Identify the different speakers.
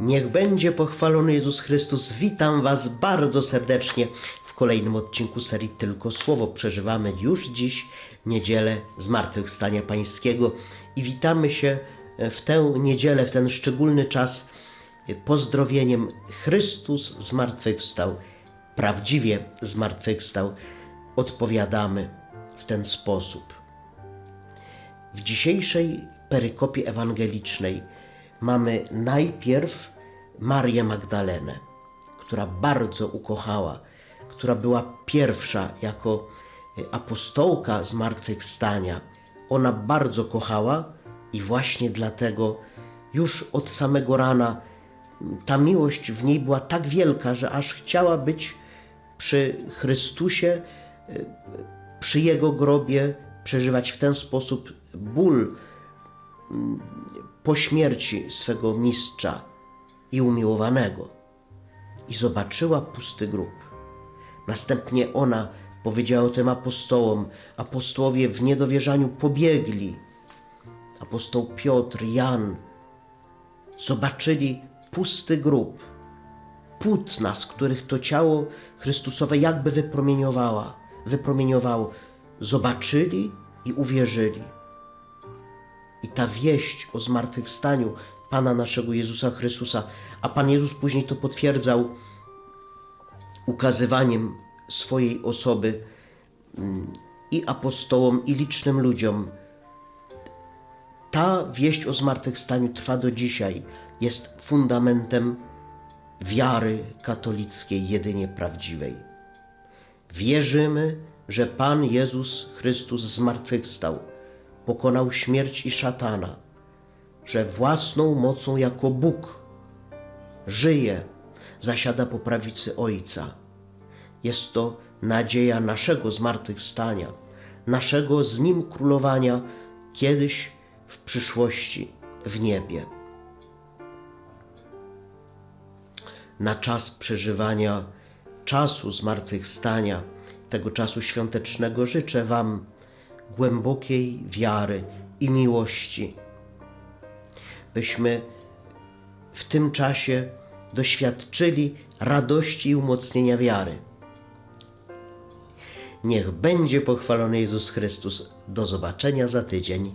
Speaker 1: Niech będzie pochwalony Jezus Chrystus. Witam Was bardzo serdecznie w kolejnym odcinku serii Tylko Słowo. Przeżywamy już dziś niedzielę Zmartwychwstania Pańskiego i witamy się w tę niedzielę, w ten szczególny czas pozdrowieniem Chrystus zmartwychwstał. Prawdziwie zmartwychwstał. Odpowiadamy w ten sposób. W dzisiejszej perykopie ewangelicznej mamy najpierw Marię Magdalenę, która bardzo ukochała, która była pierwsza jako apostołka zmartwychwstania. Ona bardzo kochała i właśnie dlatego już od samego rana ta miłość w niej była tak wielka, że aż chciała być przy Chrystusie, przy Jego grobie, przeżywać w ten sposób ból po śmierci swego mistrza i umiłowanego. I zobaczyła pusty grób. Następnie ona powiedziała tym apostołom. Apostołowie w niedowierzaniu pobiegli. Apostoł Piotr, Jan zobaczyli pusty grób. Płótna, z których to ciało Chrystusowe jakby wypromieniowała, wypromieniowało. Zobaczyli i uwierzyli. I ta wieść o zmartwychwstaniu Pana naszego Jezusa Chrystusa, a Pan Jezus później to potwierdzał ukazywaniem swojej osoby mm, i apostołom, i licznym ludziom. Ta wieść o zmartwychwstaniu trwa do dzisiaj, jest fundamentem wiary katolickiej, jedynie prawdziwej. Wierzymy, że Pan Jezus Chrystus zmartwychwstał, pokonał śmierć i szatana, że własną mocą jako Bóg żyje, zasiada po prawicy Ojca. Jest to nadzieja naszego zmartwychwstania, naszego z Nim królowania kiedyś w przyszłości w niebie. Na czas przeżywania czasu zmartwychwstania, tego czasu świątecznego życzę Wam głębokiej wiary i miłości, byśmy w tym czasie doświadczyli radości i umocnienia wiary. Niech będzie pochwalony Jezus Chrystus. Do zobaczenia za tydzień.